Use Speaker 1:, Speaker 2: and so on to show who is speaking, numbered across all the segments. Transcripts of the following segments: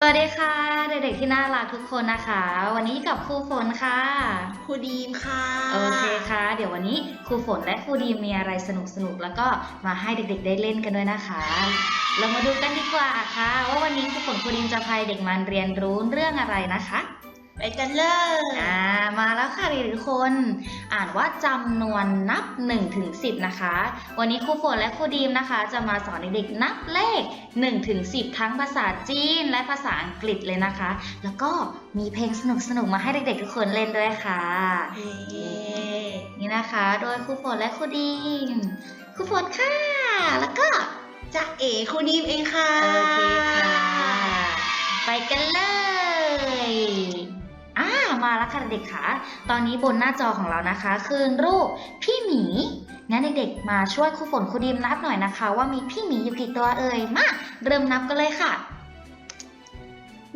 Speaker 1: สวัสดีค่ะ เด็กๆที่น่ารักทุกคนนะคะ วันนี้กับครูฝนค่ะ
Speaker 2: ครูดีมค่ะ
Speaker 1: โอเคค่ะ เดี๋ยววันนี้ครูฝนและครูดีมมีอะไรสนุกๆแล้วก็มาให้เด็กๆได้เล่นกันด้วยนะคะ เรามาดูกันดีกว่าค่ะ ว่าวันนี้ครูฝนครูดีมจะพาเด็กมันเรียนรู้เรื่องอะไรนะคะ
Speaker 2: ไปกันเลย
Speaker 1: อ่า มาแล้วค่ะเด็กๆทุกคน อ่านว่าจำนวนนับ1ถึง10 นะคะ วันนี้ครูฝนและครูดีมนะคะ จะมาสอนเด็กๆนับเลข1ถึง10 ทั้งภาษาจีนและภาษาอังกฤษเลยนะคะ แล้วก็มีเพลงสนุกๆ มาให้เด็กๆทุกคนเล่นด้วยค่ะ
Speaker 2: เย้
Speaker 1: นี่นะคะ โดยครูฝนและครูดีม ครูฝนค่ะ แล้วก็
Speaker 2: จะเอ๋ครูดีมเองค่ะ
Speaker 1: โอเคค่ะ ไปกันเลยอ่า มาแล้วค่ะเด็กๆค่ะ ตอนนี้บนหน้าจอของเรานะคะ คือรูปพี่หมี งั้นเด็กๆ มาช่วยครูฝนครูดีมนับหน่อยนะคะ ว่ามีพี่หมีอยู่กี่ตัวเอ่ย มา เริ่มนับกันเลยค่ะ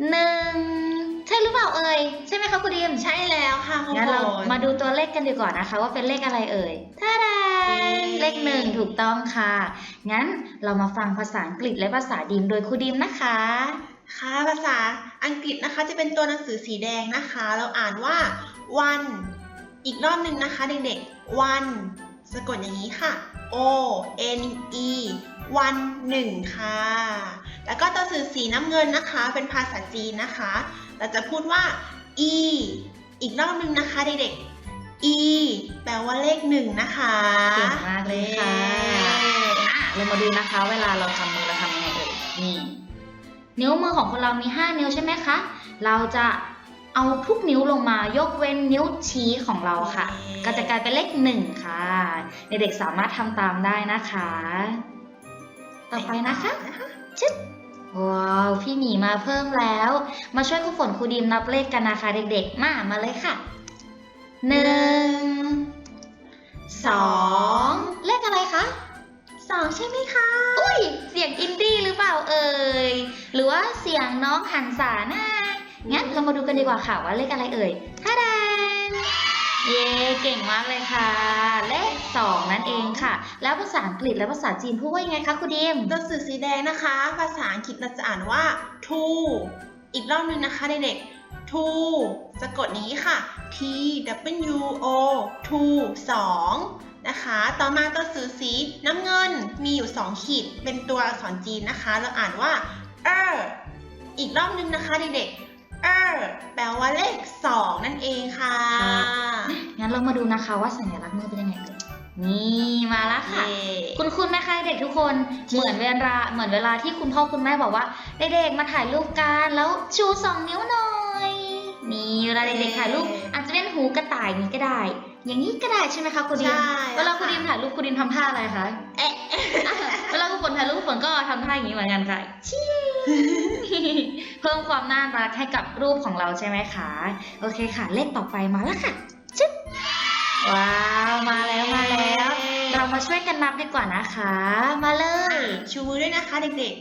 Speaker 1: หนึ่งใช่หรือเปล่าเอ่ย ใช่ไหมคะครูดีม
Speaker 2: ใช่แล้วค่ะครู
Speaker 1: งั้น
Speaker 2: ฝ
Speaker 1: เรา
Speaker 2: น
Speaker 1: มาดูตัวเลขกันดีกว่านะคะ ว่าเป็นเลขอะไรเอ่ยท่าดา
Speaker 2: เย้
Speaker 1: เลขหนึ่งถูกต้องค่ะ งั้นเรามาฟังภาษาอังกฤษและภาษาดีมโดยครูดีมนะคะ
Speaker 2: ค่ะภาษาอังกฤษนะคะจะเป็นตัวหนังสือสีแดงนะคะ เราอ่านว่า one อีกรอบหนึ่งนะคะเด็กๆ one สะกดอย่างนี้ค่ะ o n e one หนึ่งค่ะ แล้วก็ตัวหนังสือสีน้ำเงินนะคะ เป็นภาษาจีนนะคะ เราจะพูดว่า e อีกรอบหนึ่งนะคะเด็กๆ e แปลว่าเลขหนึ่งนะคะ
Speaker 1: เก่งมากเลยค่ะอะเรามาดูนะคะ เวลาเราทำมือเราทำยังไงเอ่ยนี่ นิ้วมือของคนเรามี 5 นิ้วใช่ไหมคะ เราจะเอาทุกนิ้วลงมายกเว้นนิ้วชี้ของเราค่ะ ก็จะกลายเป็นเลขหนึ่งค่ะ เด็กๆสามารถทำตามได้นะคะ ต่อไปนะคะชึบว้าว พี่หมีมาเพิ่มแล้ว มาช่วยครูฝนครูดีมนับเลขกันนะคะเด็กๆ มามาเลยค่ะหนึ่งสองเลขอะไรคะ
Speaker 2: สองใช่ไหมคะ
Speaker 1: อุ้ย เสียงอินดี้หรือเปล่าเอ่ย หรือว่าเสียงน้องหันสานะงั้นเรามาดูกันดีกว่าค่ะว่าเลขอะไรเอ่ยท่าดานเย้เก่งมากเลยค่ะ เลขสองนั่นเองค่ะ แล้วภาษาอังกฤษและภาษาจีนพูดว่ายังไงคะครูดีม
Speaker 2: ตัวหนังสือสีแดงนะคะ ภาษาอังกฤษเราจะอ่านว่า two อีกรอบหนึ่งนะคะเด็กๆ two สะกดนี้ค่ะ t w o two สองนะคะ ต่อมาตัวหนังสือสีน้ำเงินมีอยู่ 2 ขีด เป็นตัวอักษรจีนนะคะ เราอ่านว่า er อีกรอบหนึ่งนะคะเด็กๆ er แปลว่าเลข 2 นั่นเองค่ะ
Speaker 1: งั้นเรามาดูนะคะว่าสัญลักษณ์มือเป็นยังไงเอ่ยนี่มาแล้วค่ะ
Speaker 2: เย้
Speaker 1: คุณคุณไหมคะเด็กทุกคน เหมือนเวลาเหมือนเวลาที่คุณพ่อคุณแม่บอกว่าเด็กๆมาถ่ายรูปกันแล้วชูสองนิ้วหน่อย นี่เวลาเด็กๆถ่ายรูปอาจจะเป็นหูกระต่ายอย่างนี้ก็ได้ อย่างนี้ก็ได้ใช่ไหมคะคุณดิม
Speaker 2: ใช่
Speaker 1: เวลาคุณดิมถ่ายรูปคุณดิมทำท่าอะไรคะ
Speaker 2: เอ๊ะ
Speaker 1: เวลาคุณฝนถ่ายรูปคุณฝนก็ทำท่าอย่างนี้เหมือนกันค่ะชิเพิ่มความน่ารักให้กับรูปของเราใช่ไหมคะโอเคค่ะ เลขต่อไปมาแล้วค่ะชึบว้าวมาแล้วมาแล้ว เรามาช่วยกันนับดีกว่านะคะ มาเลย
Speaker 2: ชูมือด้วยนะคะเด็ก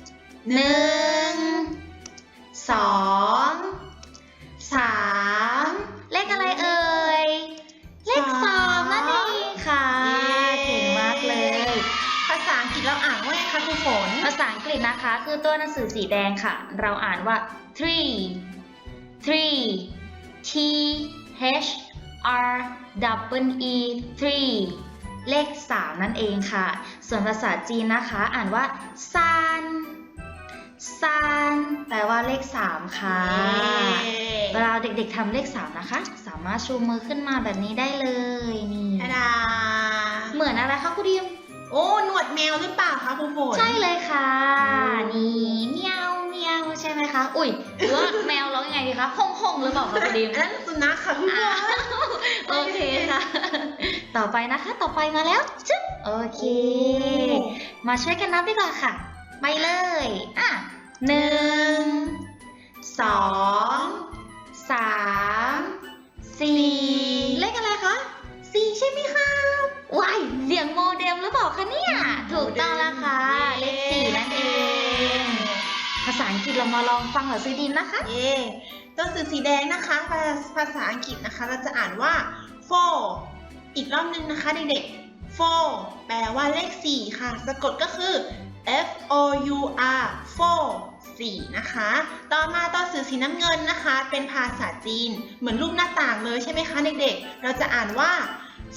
Speaker 2: ๆ
Speaker 1: หนึ่งสอง สามเลขอะไรเอ่ย เลขสองนั่นเองค่ะ เก่งมากเลย
Speaker 2: ภาษาอังกฤษเราอ่านว่าไงคะครูฝน
Speaker 1: ภาษาอังกฤษนะคะ คือตัวหนังสือสีแดงค่ะ เราอ่านว่า three three T H R W E three เลข 3 นั่นเองค่ะ ส่วนภาษาจีนนะคะ อ่านว่าซาน ซานแปลว่าเลข3ค่ะ เวลาเด็กๆทำเลข3นะคะ สามารถชูมือขึ้นมาแบบนี้ได้เลยนี่
Speaker 2: ทาดา
Speaker 1: เหมือนอะไรคะคุณดิม
Speaker 2: โอ้หนวดแมวหรือเปล่าคะครูฝน
Speaker 1: ใช่เลยค่ะ
Speaker 2: อืม
Speaker 1: นี่เมียวเมียวใช่ไหมคะ อุ้ยหรือว่าแมวร้องยังไงดีคะฮ่องฮ่องหรือเปล่าคะคุณดิม
Speaker 2: อันนั้นสุนัขค่ะครูฝ
Speaker 1: อะ
Speaker 2: น
Speaker 1: โอเคค่ะ ต่อไปนะคะต่อไปมาแล้วชึบโอเค มาช่วยกันนับดีกว่าค่ะ ไปเลย อะ หนึ่งสองสามสี่เลขอะไรคะสี่ใช่ไหมคะว้ายเสียงโมเดมหรือเปล่าคะเนี่ย ถูกต้องแล้วค่ะ เลขสี่นั่นเอง ภาษาอังกฤษเรามาลองฟังเหรอซื้อดินนะคะ
Speaker 2: เย่ตัวสื่อสีแดงนะคะภาภาษาอังกฤษนะคะ เราจะอ่านว่า four อีกรอบหนึงนะคะเด็กๆ four แปลว่าเลข4ค่ะ สะกดก็คือ F O U R four สี่นะคะ ต่อมาตัวสื่อสีน้ำเงินนะคะ เป็นภาษาจีน เหมือนรูปหน้าต่างเลยใช่ไหมคะเด็กๆ เราจะอ่านว่า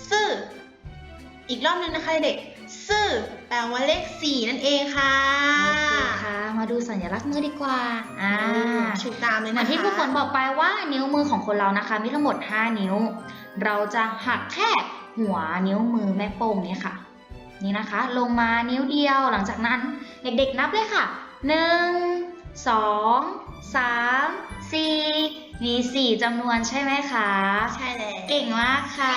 Speaker 2: ซื่อ อีกรอบหนึงนะคะเด็กๆซื่อแปลว่าเลขสี่นั่นเองค่ะ
Speaker 1: โอเคค่ะ มาดูสัญลักษณ์มือดีกว่า อ่า
Speaker 2: ชูตามเลย
Speaker 1: เหมื
Speaker 2: นะ
Speaker 1: อน
Speaker 2: คะ
Speaker 1: ที่ผู้ฝนบอกไปว่านิ้วมือของคนเรานะคะ มีทั้งหมด 5 นิ้ว เราจะหักแค่หัวนิ้วมือแม่โป้งเนี่ยค่ะ นี่นะคะ ลงมานิ้วเดียว หลังจากนั้นเด็กๆนับเลยค่ะ 1 2 3 4 มี 4จำนวนใช่ไหมคะ
Speaker 2: ใช่แล้ว
Speaker 1: เก่งมากค่ะ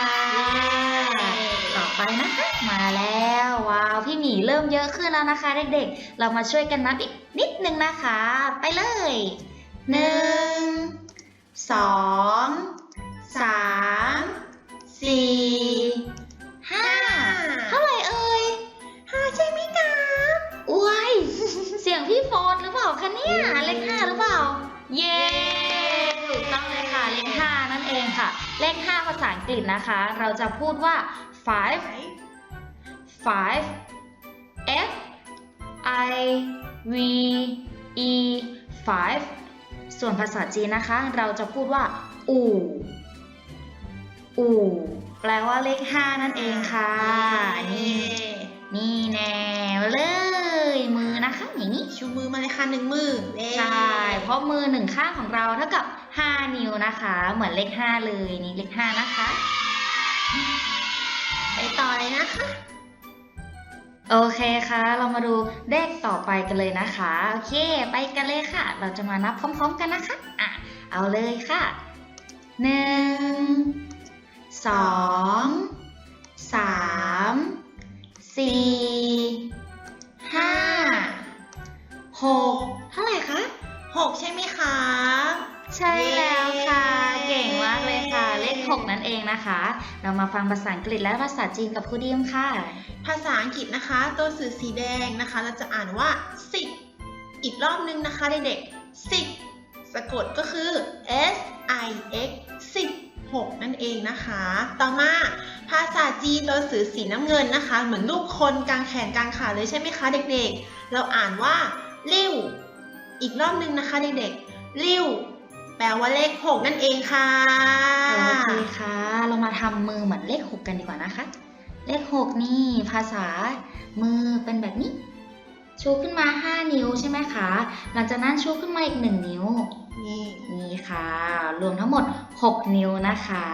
Speaker 1: ต่อไปนะคะ มาแล้วว้าว พี่หมีเริ่มเยอะขึ้นแล้วนะคะ เด็กๆ เรามาช่วยกันนับอีกนิดนึงนะคะ ไปเลยหนึ่งสองสามสี่ ห้าเท่าไหร่เอ่ย
Speaker 2: ห้าใช่ไหมคะ
Speaker 1: อุ้ยเสียงพี่โฟนหรือเปล่าคะเนี่ยเลขห้าหรือเปล่า เย้ถูกต้องเลยค่ะเลขห้านั่นเองค่ะ เลขห้าภาษาอังกฤษนะคะ เราจะพูดว่า five five f i v e five ส่วนภาษาจีนนะคะ เราจะพูดว่าอู่ อู่แปลว่าเลขห้านั่นเองค่ะ นี่นี่แนวเลย มือนะคะอย่างนี้
Speaker 2: ชูมือมาเลยค่ะหนึ่งมือเย้
Speaker 1: ใช่ เพราะมือหนึ่งข้างของเราเท่ากับ 5 นิ้วนะคะ เหมือนเลข5เลยนี่เลข5นะคะ
Speaker 2: ไปต่อเลยนะคะ
Speaker 1: โอเคค่ะ เรามาดูเลขต่อไปกันเลยนะคะ โอเค ไปกันเลยค่ะ เราจะมานับพร้อม ๆ กันนะคะอะเอาเลยค่ะหนึ่ง สองสามสี่ห้าหกเท่าไหร่คะ
Speaker 2: หกใช่ไหมคะ
Speaker 1: ใช่แล้วค่ะ
Speaker 2: เย้
Speaker 1: เก่งมากเลยค่ะ เลข6นั่นเองนะคะ เรามาฟังภาษาอังกฤษและภาษาจีนกับครูดิมค่ะ
Speaker 2: ภาษาอังกฤษนะคะ ตัวสื่อสีแดงนะคะ เราจะอ่านว่า six อีกรอบนึงนะคะเด็กๆ six สะกดก็คือ s i x six หกนั่นเองนะคะ ต่อมาภาษาจีนตัวสื่อสีน้ำเงินนะคะ เหมือนรูปคนกลางแขนกลางขาเลยใช่ไหมคะเด็กๆ เราอ่านว่าริ้วอีกรอบนึงนะคะเด็กๆริ้วแปลว่าเลขหกนั่นเองค่ะ
Speaker 1: โอเคค่ะ เรามาทำมือเหมือนเลข 6 กันดีกว่านะคะ เลข 6 นี่ภาษามือเป็นแบบนี้ ชูขึ้นมา 5 นิ้วใช่ไหมคะ หลังจากนั้นชูขึ้นมาอีก 1 นิ้ว
Speaker 2: นี่
Speaker 1: นี่ค่ะ รวมทั้งหมด 6 นิ้วนะคะ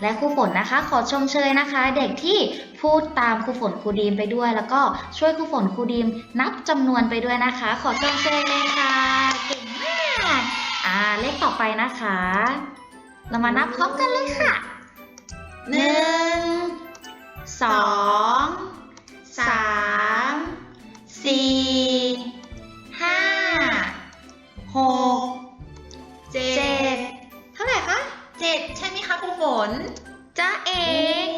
Speaker 1: และครูฝนนะคะ ขอชมเชยนะคะ เด็กที่พูดตามครูฝนครูดีมไปด้วย แล้วก็ช่วยครูฝนครูดีมนับจำนวนไปด้วยนะคะ ขอชมเชยเลยค่ะ เก่งมากอ่าเลขต่อไปนะคะ เรามานับพร้อมกันเลยค่ะหนึ่งสองสาม สี่ห้าหก
Speaker 2: เจ็
Speaker 1: เจ็
Speaker 2: ด
Speaker 1: ดเท่าไหร่คะ
Speaker 2: เจ็ดใช่ไหมคะครูฝน
Speaker 1: จ้าเอ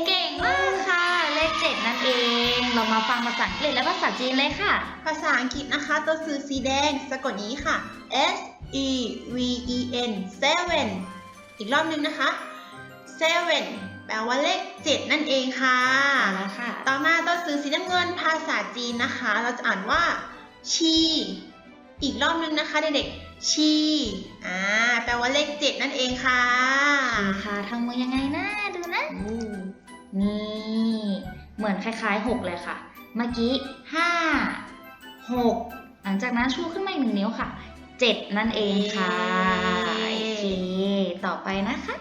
Speaker 1: เก่งมากค่ะเลขเจ็ดนั่นเอง เรามาฟังภาษาอังกฤษและภาษาจีนเลยค่ะ
Speaker 2: ภาษาอังกฤษนะคะ ตัวสื่อสีแดงสะกดอย่างนี้ค่ะ S E V E N seven อีกรอบนึงนะคะ seven แปลว่าเลข 7 นั่นเองค่ะ
Speaker 1: เอาละค่ะ
Speaker 2: ต่อมาตัวสื่อสีน้ำเงินภาษาจีนนะคะ เราจะอ่านว่า ชี อีกรอบนึงนะคะเด็กๆ ชี อ่า แปลว่าเลข 7 นั่นเองค่ะ
Speaker 1: ค่ะทำมือยังไงนะดูนะ
Speaker 2: อืม
Speaker 1: นี่ เหมือนคล้ายๆ 6 เลยค่ะ เมื่อกี้ 5 6 หลังจากนั้นชูขึ้นมาอีกหนึ่งนิ้วค่ะ 7 นั่นเองค่ะ โอเค ต่อไปนะคะ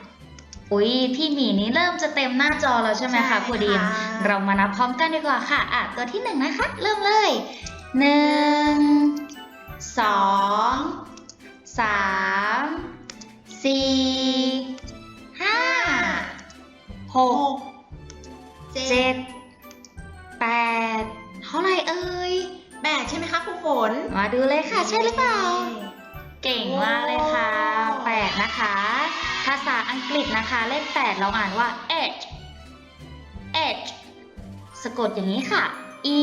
Speaker 1: อุ๊ยพี่หมีนี้เริ่มจะเต็มหน้าจอแล้วใช่ไหมคะครูดีมเรามานับพร้อมกันดีกว่าค่ะอะตัวที่หนึ่งนะคะ เริ่มเลยหนึ่งสองสามสี่ห้าห
Speaker 2: ห
Speaker 1: ก
Speaker 2: กเจ็
Speaker 1: เจ็
Speaker 2: ด
Speaker 1: ดแปดเท่าไหร่เอ่ย
Speaker 2: แปดใช่ไหมคะครูฝน
Speaker 1: มาดูเลยค่ะ ใช่หรือเปล่า เก่งมากเลยค่ะ
Speaker 2: โอ้
Speaker 1: แปดนะคะ ภาษาอังกฤษนะคะเลขแปดเราอ่านว่า edge edge สะกดอย่างนี้ค่ะ e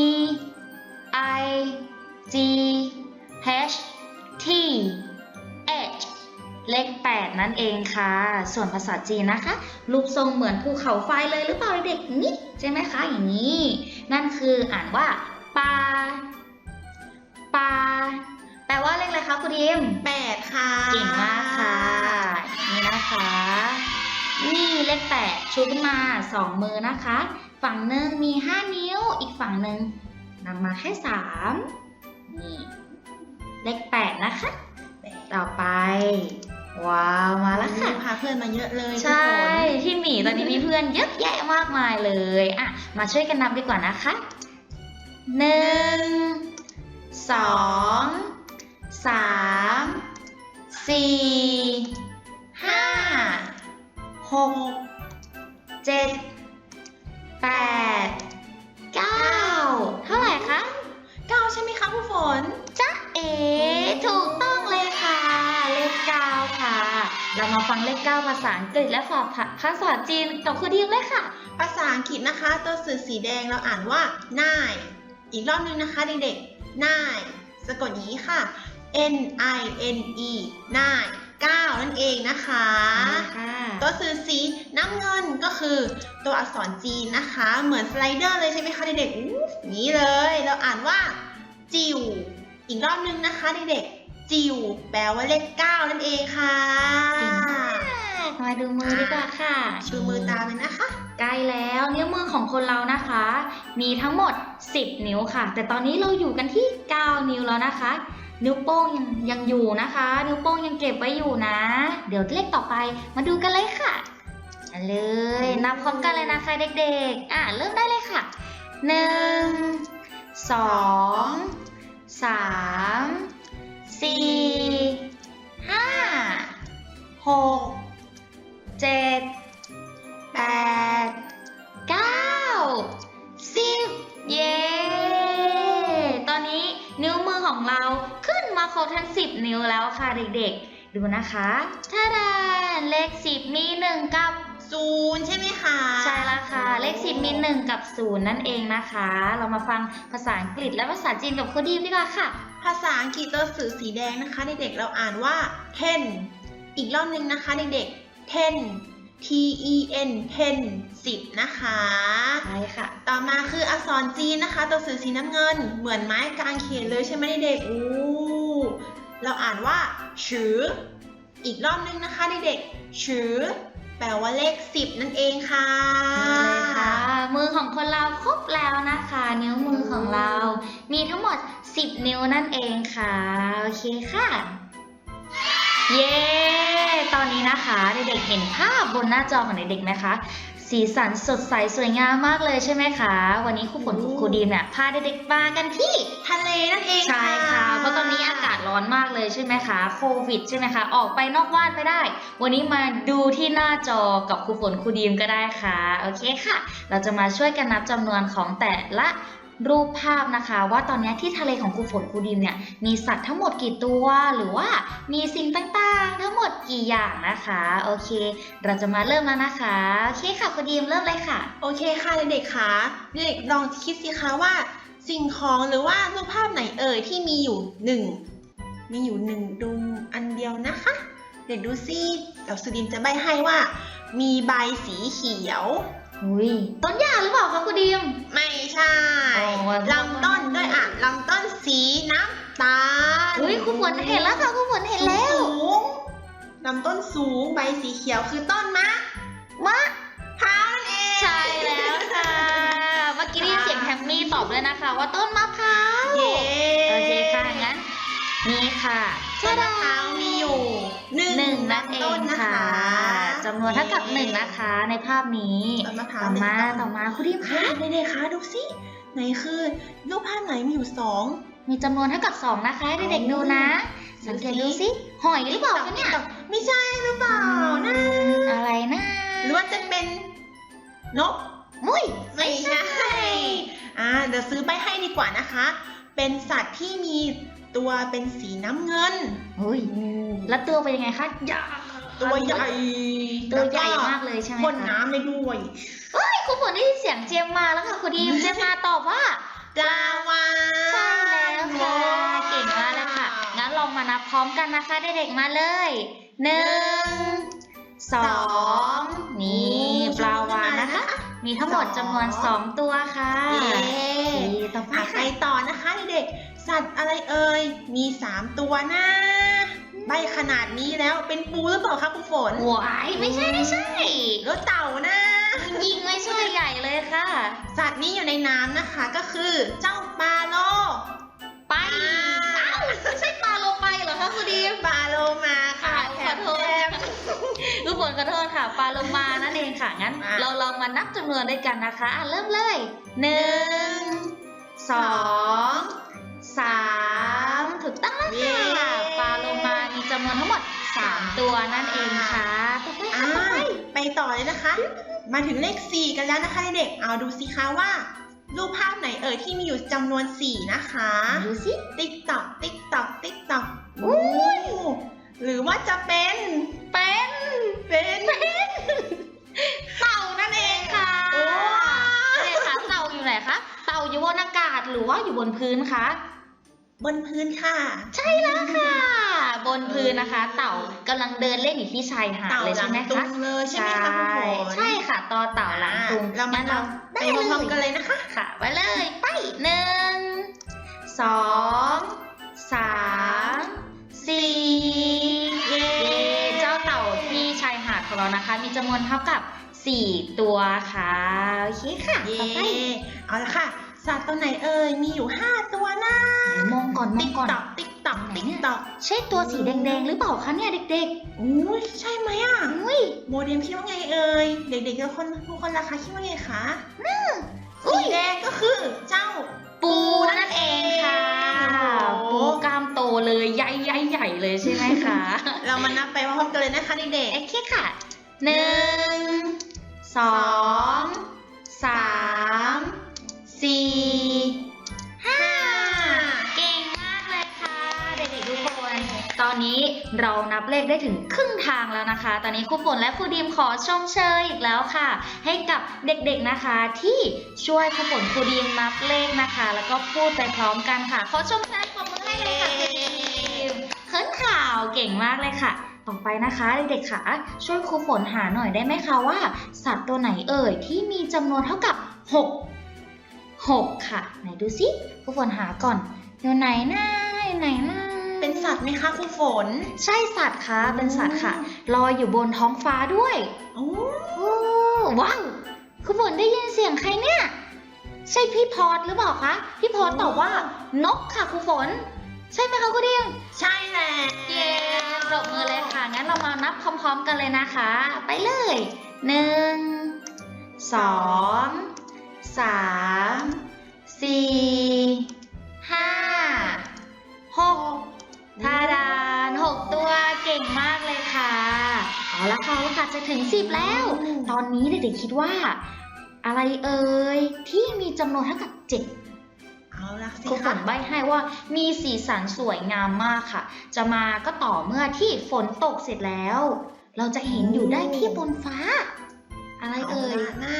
Speaker 1: i g h t edge เลข 8 นั่นเองค่ะ ส่วนภาษาจีนนะคะ รูปทรงเหมือนภูเขาไฟเลยหรือเปล่าเด็กนี่ใช่ไหมคะอย่างนี้ นั่นคืออ่านว่าปาปา แปลว่าเลขอะไรคะคุณดิม
Speaker 2: แปดค่ะ
Speaker 1: เก่งมากค่ะ นี่นะคะ นี่เลขแปดชูขึ้นมาสองมือนะคะ ฝั่งหนึ่งมีห้านิ้ว อีกฝั่งหนึ่งนำมาแค่สามนี่เลขแปดนะคะ
Speaker 2: แปด
Speaker 1: ต่อไป ว้าวมาแล้วค่ะ
Speaker 2: พาเพื่อนมาเยอะเลย
Speaker 1: ใช่
Speaker 2: ทุกคน
Speaker 1: พี่หมีตอนนี้มีเพื่อนเยอะแยะมากมายเลยอะมาช่วยกันนับดีกว่านะคะหนึ่งสอง สามสี่ห้าหกเจ็ดแปดเก้าเท่าไหร่คะ
Speaker 2: เก้าใช่ไหมคะผู้ฝน
Speaker 1: จ๊ะเอ๋ถูกต้องเลยค่ะ เลขเก้าค่ะ เรามาฟังเลขเก้าภาษาอังกฤษและภาภาษาจีนกับคุณดิมเลยค่ะ
Speaker 2: ภาษาอังกฤษนะคะ ตัวสื่อสีแดงเราอ่านว่า nine อีกรอบนึงนะคะเด็กๆ nine สะกดอย่างนี้ค่ะ n i n e nine 9นั่นเองนะคะ
Speaker 1: ค่ะ
Speaker 2: ตัวสื่อสีน้ำเงินก็คือตัวอักษรจีนนะคะ เหมือนสไลเดอร์เลยใช่ไหมคะเด็กๆอู้อย่างนี้เลย เราอ่านว่าจิวอีกรอบนึงนะคะเด็กๆจิวแปลว่าเลข9นั่นเองค่ะ
Speaker 1: เก่งมากมาดูมือดีกว่าค่ะ
Speaker 2: ดูมือตามเลยนะคะ
Speaker 1: ใกล้แล้วนิ้วมือของคนเรานะคะ มีทั้งหมด 10 นิ้วค่ะ แต่ตอนนี้เราอยู่กันที่ 9 นิ้วแล้วนะคะ นิ้วโป้งยังยังอยู่นะคะ นิ้วโป้งยังเก็บไว้อยู่นะ เดี๋ยวเลขต่อไปมาดูกันเลยค่ะเอาเลยนับพร้อมกันเลยนะคะเด็กๆ อะเริ่มได้เลยค่ะหนึ่งสองสามสี่ห้าหกเจ็ดแปดเก้าสิบเย้ตอนนี้ นิ้วมือของเราขึ้นมาครบทั้งสิบนิ้วแล้วค่ะเด็กๆ ดูนะคะท่าดาเลขสิบมีหนึ่งกับ
Speaker 2: ศูนย์ใช่ไหมคะ
Speaker 1: ใช่แล้วค่ะ เลขสิบมีหนึ่งกับศูนย์นั่นเองนะคะ เรามาฟังภาษาอังกฤษและภาษาจีนกับครูดีมดีกว่าค่ะ
Speaker 2: ภาษาอังกฤษตัวสื่อสีแดงนะคะเด็กๆเราอ่านว่า ten อีกรอบนึงนะคะเด็กๆ ten t e n ten 10 นะคะ
Speaker 1: ใช่ค่ะ
Speaker 2: ต่อมาคืออักษรจีนนะคะ ตัวสื่อสีน้ำเงิน เหมือนไม้กางเขนเลยใช่ไหมเด็กๆอู้ เราอ่านว่าชือ อีกรอบนึงนะคะเด็กๆชือ แปลว่าเลข 10 นั่นเองค่ะ
Speaker 1: นี่เลยค่ะ มือของคนเราครบแล้วนะคะ นิ้วมือของเรา มีทั้งหมด 10 นิ้วนั่นเองค่ะ โอเคค่ะ เย้ ตอนนี้นะคะเด็กๆเห็นภาพบนหน้าจอของเด็กๆไหมคะ สีสันสดใสสวยงามมากเลยใช่ไหมคะ วันนี้ครูฝนกับครูดีมเนี่ยพาเด็กๆมากันที่
Speaker 2: ทะเลนั่นเอง
Speaker 1: ใช่ค่ะ เพราะตอนนี้อากาศร้อนมากเลยใช่ไหมคะ โควิดใช่ไหมคะ ออกไปนอกบ้านไม่ได้ วันนี้มาดูที่หน้าจอกับครูฝนครูดีมก็ได้ค่ะ โอเคค่ะ เราจะมาช่วยกันนับจำนวนของแต่ละ รูปภาพนะคะ ว่าตอนนี้ที่ทะเลของครูฝนครูดีมเนี่ยมีสัตว์ทั้งหมดกี่ตัวหรือว่ามีสิ่งต่างๆ ทั้งหมดกี่อย่างนะคะโอเค เราจะมาเริ่มแล้วนะคะโอเคค่ะครูดีมเริ่มเลยค่ะ
Speaker 2: โอเคค่ะเด็กๆค่ะเด็กๆลองคิดสิคะว่า สิ่งของหรือว่ารูปภาพไหนเอ่ยที่มีอยู่หนึ่งมีอยู่หนึ่งดวงอันเดียวนะคะ เด็กดูสิเดี๋ยวสุดินจะใบให้ว่า มีใบสีเขียว
Speaker 1: อุ้ยต้นหญ้าหรือเปล่าคะครูดีม
Speaker 2: ไม่ใช่
Speaker 1: อ๋อ
Speaker 2: ลำต้นด้วยอะลำต้นสีน้ำตาล
Speaker 1: อุ้ยครูฝนเห็นแล้วค่ะครูฝนเห็นแล้ว
Speaker 2: สูงลำต้นสูงใบสีเขียวคือต้นมะ
Speaker 1: มะ
Speaker 2: พร้าวนั่นเอง
Speaker 1: ใช่แล้วค่ะ เมื่อกี้ได้ยินเสียงแฮมมี่ตอบด้วยนะคะ ว่าต้นมะพร้าว
Speaker 2: เย้
Speaker 1: โอเคค่ะ งั้น นี่ค่ะ
Speaker 2: ต้นมะพร้าวมีอยู่หนึ่ง
Speaker 1: หนึ่งนั่นเอ
Speaker 2: ต้
Speaker 1: ง
Speaker 2: น
Speaker 1: ค่ะ จำนวนเท่ากับหนึ่งนะคะในภาพนี้
Speaker 2: ต้นมะพร้า
Speaker 1: ต่
Speaker 2: ว
Speaker 1: อมา
Speaker 2: หนึ่งต้น
Speaker 1: ต่อมาคุณดิม
Speaker 2: ค่ะ
Speaker 1: คะ
Speaker 2: เด็กๆคะดูสิไหนคือรูปภาพไหนมีอยู่สอง
Speaker 1: มีจำนวนเท่ากับสองนะคะให้เด็กๆดูนะ สังเกตดูสิหอยหรือเปล่าคะเนี่ย
Speaker 2: ไม่ใช่หรือเปล่านะ
Speaker 1: อะไรนะ
Speaker 2: หรือว่าจะเป็นนก
Speaker 1: มุ้ย
Speaker 2: ไม่ใช่อ่าเดี๋ยวซื้อไปให้ดีกว่านะคะ เป็นสัตว์ที่มีตัวเป็นสีน้ำเงิน
Speaker 1: อุ้ยแล้วตัวเป็นยังไงคะใหญ่
Speaker 2: ตัวใหญ่
Speaker 1: ตัวใหญ่
Speaker 2: แล้
Speaker 1: มากเลยใช่ไหม
Speaker 2: พ่น
Speaker 1: คะ
Speaker 2: น้ำได้ด้วย
Speaker 1: ครูฝนได้ยินเสียงเจมมาแล้วค่ะคุณดีมเจมมาตอบว่า
Speaker 2: ปลาวาฬ
Speaker 1: ใช่แล้วค่ะเก่งมากเลยค่ะงั้นลองมานับพร้อมกันนะคะเด็กๆมาเลยหนึ่งสองนี่ปลาวาฬนะคะ มีทั้งหมดจำนวนสองตัวค่ะ
Speaker 2: เย้
Speaker 1: สี่ต่อไป
Speaker 2: อะไป
Speaker 1: ค่ะ
Speaker 2: ต่อนะคะเด็กๆสัตว์อะไรเอ่ยมีสามตัวนะ ใบขนาดนี้แล้วเป็นปูหรือเปล่าคะครูฝน
Speaker 1: หวายไม่ใช่ไม่ใช่
Speaker 2: แล้วเต่านะ
Speaker 1: ยิงไม่ใช่ใหญ่เลยค่ะ
Speaker 2: สัตว์นี้อยู่ในน้ำนะคะก็คือเจ้าปลาโล
Speaker 1: ไป
Speaker 2: อ่า
Speaker 1: เอ้าไม่ใช่ปลาโลไปเหรอคะคุณดีม
Speaker 2: ปลาโลมาค่ะ
Speaker 1: อ้าวขอโทษ
Speaker 2: แถม
Speaker 1: ทุกคนขอโทษค่ะปลาโลมานั่นเองค่ะงั้น
Speaker 2: อะ
Speaker 1: เราลองมานับจำนวนด้วยกันนะคะอะเริ่มเลยหนึ่งสองสามถูกำนวนทั้งหมดสามตัวนั่นเองค่ะต่อไป
Speaker 2: อ่า
Speaker 1: ค่ะต่อไป
Speaker 2: ไปต่อเลยนะคะ มาถึงเลข 4 กันแล้วนะคะเด็กๆเอาดูสิคะว่า รูปภาพไหนเอ่ยที่มีอยู่จำนวน 4 นะคะ
Speaker 1: ดูสิ
Speaker 2: ติ๊กตอกติ๊กตอกติ๊กตอก
Speaker 1: อุ้ย
Speaker 2: หรือว่าจะเป็น
Speaker 1: เป็น
Speaker 2: เป็น
Speaker 1: เต่านั่นเองค่ะ
Speaker 2: โอ้
Speaker 1: นี่ค่ะเต่าอยู่ไหนคะ เต่าอยู่บนอากาศหรือว่าอยู่บนพื้นคะ
Speaker 2: บนพื้นค่ะ
Speaker 1: ใช่แล้วค่ะ บนพื้นนะคะ เต่ากำลังเดินเล่นอยู่ที่ชายหาด
Speaker 2: เต่า
Speaker 1: เลย
Speaker 2: หลั
Speaker 1: ใช่
Speaker 2: ง
Speaker 1: ไหม
Speaker 2: ตุ
Speaker 1: คะ
Speaker 2: งเลยใช่ไหมคะคุณฝน
Speaker 1: ใช่ค่ะต่อเต่าหลังตุง
Speaker 2: อ่าเรามา
Speaker 1: งั้นเรา
Speaker 2: ไปพร้อมๆกันเลยนะคะ
Speaker 1: ค่ะไปเลยไปหนึ่งสองสามสี่เย้เจ้าเต่าที่ชายหาดของเรานะคะ มีจำนวนเท่ากับสี่ตัวค่ะโอเคค่ะ
Speaker 2: เย้
Speaker 1: ต่อไป
Speaker 2: เอาละค่ะ สัตว์ตัวไหนเอ่ย มีอยู่5ตัวนะ
Speaker 1: มองก่อนมอ
Speaker 2: ติ๊
Speaker 1: ง
Speaker 2: ก
Speaker 1: ก่อน
Speaker 2: ตอกติ๊กตอก
Speaker 1: ไหน
Speaker 2: ติ๊ก
Speaker 1: เนี่ย
Speaker 2: ตอก
Speaker 1: ใช่ตัวสีแดงๆ หรือเปล่าคะเนี่ยเด็ก
Speaker 2: อุ้ยใช่ไหมอะ
Speaker 1: ๆอุ้ย
Speaker 2: โมเดลคิดว่าไงเอ่ย เด็กๆทุกคนทุกคนราคาคิดว่าไงคะ
Speaker 1: อุ้
Speaker 2: สี
Speaker 1: ย
Speaker 2: แดงก็คือเจ้า
Speaker 1: ปูนั่นเองค่ะ
Speaker 2: โอ้โห
Speaker 1: ปูกล้ามโตเลยใหญ่ใหญ่ใหญ่เลยใช่ไหมคะ
Speaker 2: เรามานับไปพร้อมๆกันเลยนะคะเด็ก
Speaker 1: โอเคค่ะหนึ่งสองสาม สี่ห้าเก่งมากเลยค่ะ เด็กๆทุกคน ตอนนี้เรานับเลขได้ถึงครึ่งทางแล้วนะคะ ตอนนี้ครูฝนและครูดีมขอชมเชยอีกแล้วค่ะ ให้กับเด็กๆนะคะ ที่ช่วยครูฝนครูดีมนับเลขนะคะ แล้วก็พูดไปพร้อมกันค่ะ ขอชมเชยปรบมือให้เลยค่ะครูดีมเขินข่าวเก่งมากเลยค่ะต่อไปนะคะเด็กๆค่ะช่วยครูฝนหาหน่อยได้ไหมคะว่า สัตว์ตัวไหนเอ่ยที่มีจำนวนเท่ากับ 6 6 ค่ะ ไหนดูสิครูฝนหาก่อน อยู่ไหนนะอยู่ไหนนะ
Speaker 2: เป็นสัตว์ไหมคะครูฝน
Speaker 1: ใช่สัตว์ค่ะ เป็นสัตว์ค่ะ ลอยอยู่บนท้องฟ้าด้วย
Speaker 2: โอ้
Speaker 1: โอ้ว้าวครูฝนได้ยินเสียงใครเนี่ย ใช่พี่พอดหรือเปล่าคะ พี่พอดตอบว่านกค่ะครูฝน ใช่ไหมคะคุณดิม
Speaker 2: ใช่แหละ
Speaker 1: เย้ปรบมือเลยค่ะ งั้นเรามานับพร้อมๆกันเลยนะคะ ไปเลยหนึ่งสอง สามสี่ห้าหกทาดานหกตัวเก่งมากเลยค่ะ เอาละค่ะเอาละค่ะจะถึงสิบแล้ว ตอนนี้เด็กๆคิดว่า อะไรเอ่ยที่มีจำนวนเท่ากับเจ็ด
Speaker 2: เอาละสิ
Speaker 1: ครูฝ
Speaker 2: คะ
Speaker 1: นใบให้ว่ามีสีสันสวยงามมากค่ะ จะมาก็ต่อเมื่อที่ฝนตกเสร็จแล้ว เราจะเห็นอยู่ได้ที่บนฟ้า อะไร
Speaker 2: เอา
Speaker 1: เอ่ย
Speaker 2: ละนะ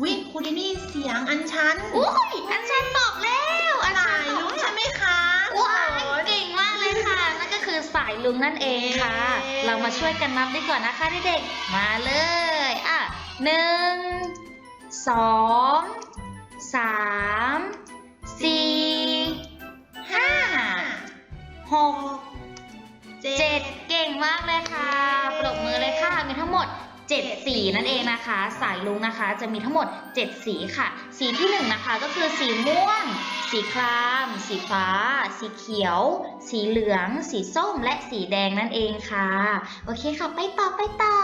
Speaker 2: วิครูดินี่เสียงอันชัน
Speaker 1: อุ้ยอันชันตอบแล้วอัน
Speaker 2: สา
Speaker 1: ชัน
Speaker 2: ย
Speaker 1: ตอบ
Speaker 2: ลุง
Speaker 1: แล้ว
Speaker 2: ใช่ไหมคะ
Speaker 1: ว้าย
Speaker 2: ครูฝน
Speaker 1: เก่งมากเลยค่ะ นั่นก็คือสายลุงนั่นเองค่ะ
Speaker 2: เย้
Speaker 1: เรามาช่วยกันนับดีกว่านะคะเด็กๆมาเลย อะหนึ่งสองสามสี่ห้าหก
Speaker 2: เจ็
Speaker 1: เจ็
Speaker 2: ด
Speaker 1: ดเก่งมากเลยค่ะ ปรบมือเลยค่ะ มีทั้งหมด 7 สีนั่นเองนะคะ สายลุงนะคะจะมีทั้งหมด 7 สีค่ะ สีที่1นงนะคะก็คือสีม่วง สีคราม สีฟ้า สีเขียว สีเหลือง สีส้ม และสีแดงนั่นเองค่ะ โอเคค่ะ ไปต่อไปต่อ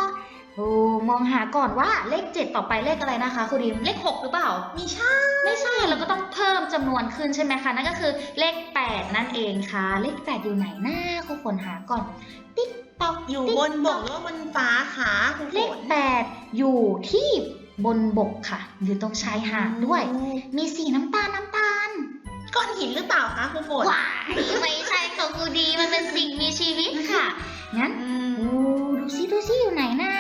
Speaker 1: โอ้มองหาก่อนว่าเลข 7 ต่อไปเลขอะไรนะคะคุณดิมเลข 6 หรือเปล่า
Speaker 2: มีใช่
Speaker 1: ไม่ใช่เราก็ต้องเพิ่มจำนวนขึ้นใช่ไหมคะนั่นก็คือเลข 8 นั่นเองค่ะ เลข 8 อยู่ไหนนะครูฝนหาก่อนติ๊ก ตอก
Speaker 2: อยู่บนบกหรือว่าบนฟ้าคะครูฝ
Speaker 1: เลข
Speaker 2: น
Speaker 1: 8อยู่ที่บนบกค่ะ อยู่ตรงชายหาดด้วย มีสีน้ำตาลน้ำตาล
Speaker 2: ก้อนหินหรือเปล่าคะครูฝน
Speaker 1: ว้ายไม่ใช่ค่ะครูดีมันเป็นสิ่งมีชีวิตค่ะ งั้น
Speaker 2: อืม
Speaker 1: โอ้ดูซิดูซิอยู่ไหนนะ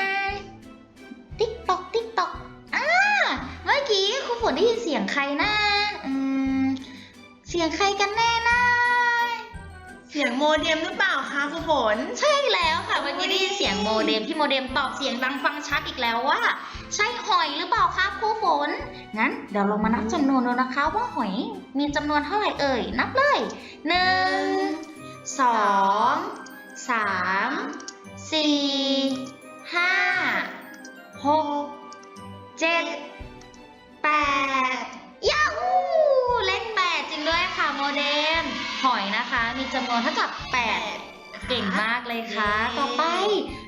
Speaker 1: ติ๊กตอกติ๊กตอกอ่าเมื่อกี้ครูฝนได้ยินเสียงใครนะอืมเสียงใครกันแน่นะ
Speaker 2: เสียงโมเดมหรือเปล่าคะคะครูฝน
Speaker 1: ใช่แล้วค่ะเมื่อกี้ได้ยินเสียงโมเด็มพี่โมเด็มตอบเสียงดังฟังชัดอีกแล้วว่า ใช่หอยหรือเปล่าคะครูฝนงั้นเดี๋ยวเรามานับจำนวนดูนะคะ ว่าหอยมีจำนวนเท่าไหร่เอ่ยนับเลยหนึ่งสองสามสี่ห้าหกเจ็ดแปดยาฮูเลขแปดจริงด้วยค่ะโมเดม หอยนะคะ มีจำนวนเท่ากับแปดเก่งมากเลยค่ะ
Speaker 2: เย้
Speaker 1: ต่อไป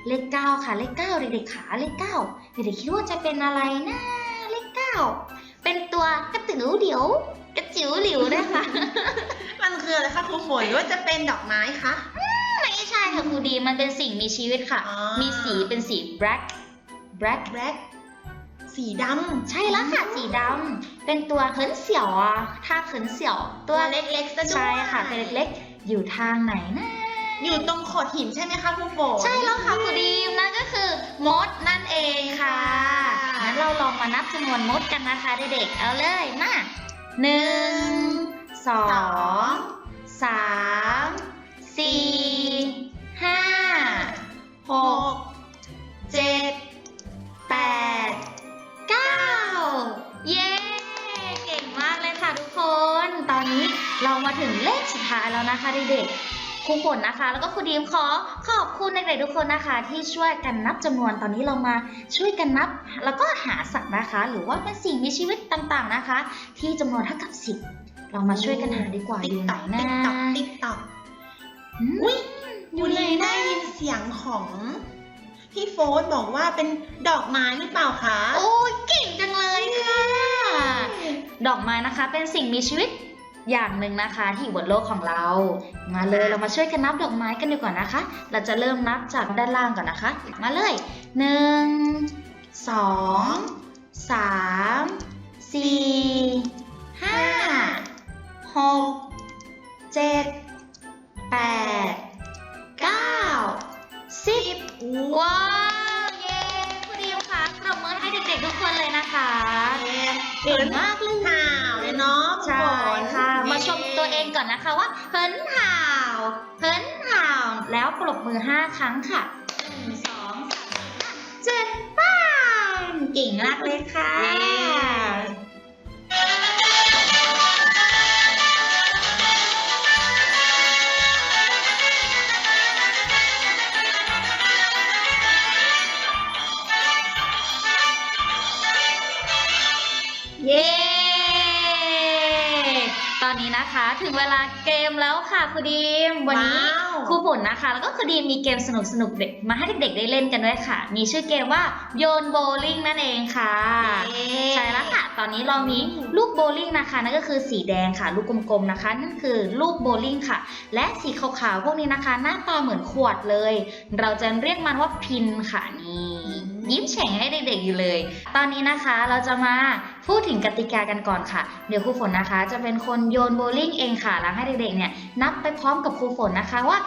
Speaker 1: เลขเก้าค่ะ เลขเก้าเด็กๆขาเลขเก้าเด็กๆคิดว่าจะเป็นอะไรนะเลขเก้าเป็นตัวกระตือเดี๋ยวกระจิ๋วหลิวนะคะ
Speaker 2: มันคืออะไรคะครูฝนหรือว่าจะเป็นดอกไม้คะ
Speaker 1: ไม่ใช่ค่ะครูดีมันเป็นสิ่งมีชีวิตค่ะ
Speaker 2: อ๋อ
Speaker 1: มีสีเป็นสี black black
Speaker 2: แบล็คสีดำ
Speaker 1: ใช่แล้วค่ะสี ดำเป็นตัวเขินเสี่ยวอะท่าเขินเสี่ยว
Speaker 2: ตัวเล็กๆซะด้วย
Speaker 1: ใช่ค่ะตัวเล็กๆ อยู่ทางไหนนะ
Speaker 2: อยู่ตรงโขดหินใช่ไหมคะครูฝน
Speaker 1: ใช่แล้วค่ะคุณดีมนั่นก็คือมดนั่นเองค่ะ
Speaker 2: ค่ะ
Speaker 1: งั้นเราลองมานับจำนวนมดกันนะคะเด็กๆเอาเลยมาหนึ่งสองสามสี่ห้าหกเจ็ดแปด เรามาถึงเลขสุดท้ายแล้วนะคะเด็กๆครูฝนนะคะ แล้วก็ครูดีมขอขอบคุณเด็กๆทุกคนนะคะ ที่ช่วยกันนับจำนวนตอนนี้เรามาช่วยกันนับ แล้วก็หาสัตว์นะคะ หรือว่าเป็นสิ่งมีชีวิตต่างๆนะคะ ที่จำนวนเท่ากับสิบเรามาช่วยกันหาดีกว่าอยู่ไหนนะ
Speaker 2: ติ๊กตอกติ๊กตอก
Speaker 1: อืม
Speaker 2: อุ๊ย
Speaker 1: อยู่
Speaker 2: คุณ
Speaker 1: ไหน
Speaker 2: ลีได้
Speaker 1: นะ
Speaker 2: ยินเสียงของพี่โฟนบอกว่าเป็นดอกไม้หรือเปล่าคะ
Speaker 1: โอ้ยเก่งจังเลยค่ะ ดอกไม้นะคะเป็นสิ่งมีชีวิต อย่างหนึ่งนะคะที่อยู่บนโลกของเรา มาเลยเรามาช่วยกันนับดอกไม้กันดีกว่านะคะ เราจะเริ่มนับจากด้านล่างก่อนนะคะ มาเลยหนึ่งสองสามสี่ห้าหกเจ็ดแปดเก้าสิบว้าว เย้คุณดิวค่ะปรบมือให้เด็กๆทุกคนเลยนะคะ เก่งมากเลย
Speaker 2: ห่าวเลยเนาะ
Speaker 1: ใช่
Speaker 2: พี่ฝน
Speaker 1: ค่ะ มาชมตัวเองก่อนนะคะว่าเฮินห่าวเฮินห่าวแล้วปรบมือ 5 ครั้งค่ะหนึ่งสองสามสี่ห้าเจ็ดป้านเก่งมากเลยค่ะ นนี้นะคะ ถึงเวลาเกมแล้วค่ะครูดีม วันนี้
Speaker 2: ว้าว
Speaker 1: ครูฝนนะคะ แล้วก็ครูดีมมีเกมสนุกสนุกๆเด็กมาให้เด็กๆได้เล่นกันด้วยค่ะ มีชื่อเกมว่าโยนโบว์ลิ่งนั่นเองค่ะ
Speaker 2: เย้
Speaker 1: ใช่แล้วค่ะ ตอนนี้เรามีลูกโบว์ลิ่งนะคะนั่นก็คือสีแดงค่ะ ลูกกลมๆนะคะ นั่นคือลูกโบว์ลิ่งค่ะ และสีขาวๆพวกนี้นะคะ หน้าตาเหมือนขวดเลย เราจะเรียกมันว่าพินค่ะนี่ยิ้มแฉ่งให้เด็กๆอยู่เลย ตอนนี้นะคะเราจะมาพูดถึงกติกากันก่อนค่ะ เดี๋ยวครูฝนนะคะ จะเป็นคนโยนโบว์ลิ่งเองค่ะ แล้วให้เด็กๆเนี่ยนับไปพร้อมกับครูฝนนะคะว่า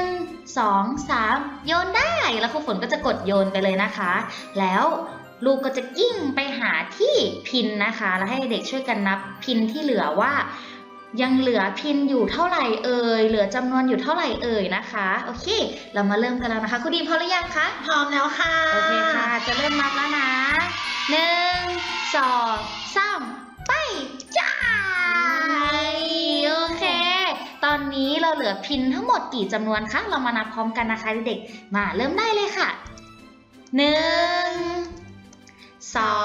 Speaker 1: 1 2 3 โยนได้ แล้วครูฝนก็จะกดโยนไปเลยนะคะ แล้ว ลูกก็จะกิ้งไปหาที่พินนะคะ แล้วให้เด็กช่วยกันนับพินที่เหลือว่า ยังเหลือพินอยู่เท่าไหร่เอ่ยเหลือจำนวนอยู่เท่าไหร่เอ่ยนะคะ โอเค เรามาเริ่มกันแล้วนะคะคุณดีมพร้อมหรือยังคะ
Speaker 2: พร้อมแล้วค่ะ
Speaker 1: โอเคค่ะ จะเริ่มนับแล้วนะหนึ่งสองสามไปจ้าโอเค ตอนนี้เราเหลือพินทั้งหมดกี่จำนวนคะเรามานับพร้อมกันนะคะเด็กๆมาเริ่มได้เลยค่ะหนึ่ง สอ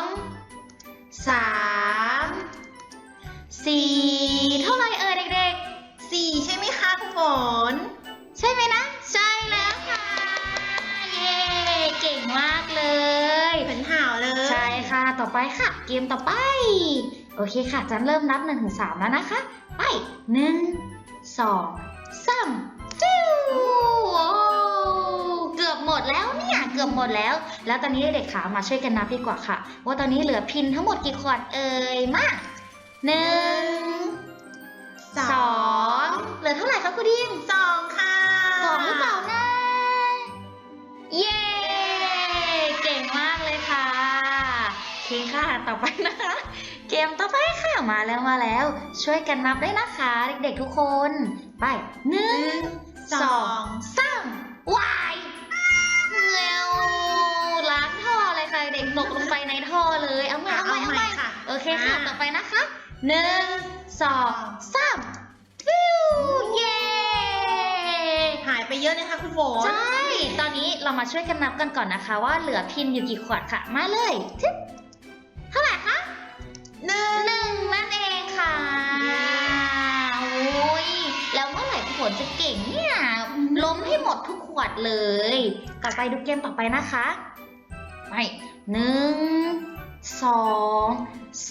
Speaker 1: งสามสี่เท่าไรเอ่ยเด็ก
Speaker 2: สี่ใช่ไหมคะครูฝน
Speaker 1: ใช่ไหมนะ ใช่แล้วค่ะ เย้เก่งมากเลย
Speaker 2: เป็นห่าวเลย
Speaker 1: ใช่ค่ะต่อไปค่ะ เกมต่อไป โอเคค่ะจันเริ่มนับ1นถึงสแล้วนะคะ ไปหนึ่งสองสามจิ้วเกือบหมดแล้วเนี่ย เกือบหมดแล้ว แล้วตอนนี้เด็กๆขามาช่วยกันนับดีกว่าค่ะ ว่าตอนนี้เหลือพินทั้งหมดกี่ขวดเอ่ยมาหนึ่งสองเหลือเท่าไหร่คะคุณดิม
Speaker 2: สองค่ะ
Speaker 1: สองหรือเปล่านะเย้เก่งมากเลยค่ะโอเคค่ะต่อไปนะคะ เกมต่อไปค่ะมาแล้วมาแล้ว ช่วยกันนับด้วยนะคะ เด็กๆทุกคน ไปหนึ่งสสองสามวาย เงวล้างท่อเลยค่ะเด็กตกลงไปในท่อเลยเอาใหม่เอาใหม่เอาใหม่
Speaker 2: ค่ะ
Speaker 1: โอเคค่ะ
Speaker 2: อะ
Speaker 1: ต่อไปนะคะหนึ่งสองสามฟิวเย้
Speaker 2: หายไปเยอะนะคะคุณฝน
Speaker 1: ใช่ตอนนี้เรามาช่วยกันนับกันก่อนนะคะ ว่าเหลือพินอยู่กี่ขวดค่ะ มาเลยทึบเท่าไหร่คะ
Speaker 2: หนึ่ง
Speaker 1: หนึ่งนั่นเองค่ะ
Speaker 2: เย้
Speaker 1: โอ้ยแล้วเมื่อไหร่ฝนจะเก่งเนี่ย ล้มให้หมดทุกขวดเลย ต่อไปดูเกมต่อไปนะคะไปหนึ่งสอง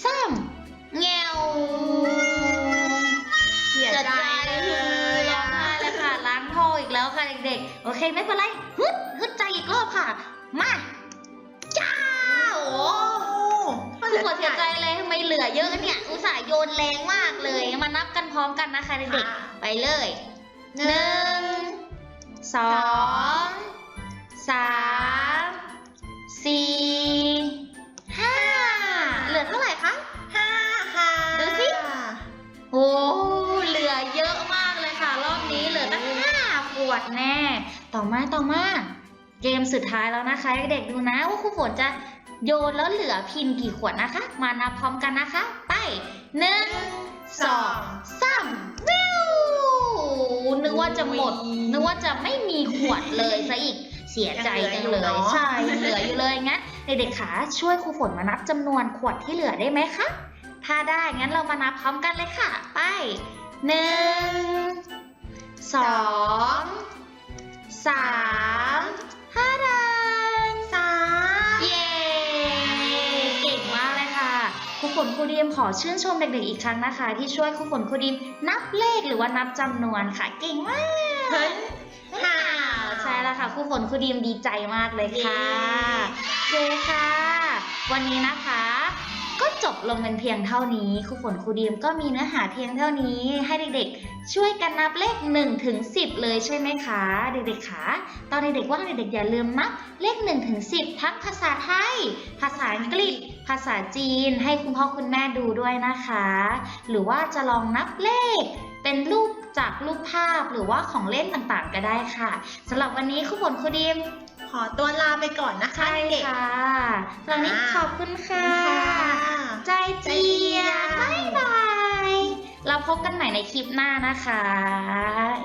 Speaker 1: สามเงว
Speaker 2: เสียใจเลย
Speaker 1: ร้องไห้เลยค่ะล้างท่ออีกแล้วค่ะเด็กๆ โอเคไม่เป็นไรฮึดฮึดใจอีกรอบค่ะ มาจ้าโอ้
Speaker 2: โอ้
Speaker 1: ทุกคนเสียใจเลยทำไมเหลือเยอะเนี่ย อุตส่าห์โยนแรงมากเลย มานับกันพร้อมกันนะคะเด็กๆ ไปเลยหนึ่ง สองสามสี่ห้าเหลือเท่าไหร่คะ
Speaker 2: ห้าค่ะ
Speaker 1: ดูสิโอ้เหลือเยอะมากเลยค่ะ รอบนี้เหลือตั้งห้าขวดแน่ ต่อมาต่อมา เกมสุดท้ายแล้วนะคะ เด็กๆดูนะว่าครูฝนจะโยนแล้วเหลือพินกี่ขวดนะคะ มานับพร้อมกันนะคะ ไปหนึ่งสองสามวิว นึกว่าจะหมด นึกว่าจะไม่มีขวดเลยซะอีก เสียใจจังเลย ใช่ยังเหลืออยู่เลยงั้นเด็กๆขาช่วยครูฝนมานับจำนวนขวดที่เหลือได้ไหมคะ ถ้าได้งั้นเรามานับพร้อมกันเลยค่ะ ไปหนึ่งสองสามห้าดัน ฝนครูดีมขอชื่นชมเด็กๆอีกครั้งนะคะ ที่ช่วยครูฝนครูดีมนับเลขหรือว่านับจำนวนค่ะ เก่งมาก
Speaker 2: ค่ะ
Speaker 1: ใช่แล้วค่ะครูฝนครูดีมดีใจมากเลยค่ะโอเคค่ะ วันนี้นะคะ จบลงเป็นเพียงเท่านี้ครูฝนครูดีมก็มีเนื้อหาเพียงเท่านี้ ให้เด็กๆ ช่วยกันนับเลข1ถึง10 เลยใช่ไหมคะ เด็กๆคะตอนเด็กๆว่างเด็กๆอย่าลืมนับเลข1ถึง10 ทั้งภาษาไทย ภาษาอังกฤษ ภาษาจีน ให้คุณพ่อคุณแม่ดูด้วยนะคะ หรือว่าจะลองนับเลข เป็นรูปจากรูปภาพหรือว่าของเล่นต่างๆ ก็ได้ค่ะสำหรับวันนี้ครูฝนครูดีม
Speaker 2: อตัวลาไปก่อนนะคะเด็กๆ
Speaker 1: ค่ะตอนนี้ขอบคุณค่ะ
Speaker 2: ค่ะ
Speaker 1: ใจเจียบบ๊ายบาย เราพบกันใหม่ในคลิปหน้านะคะ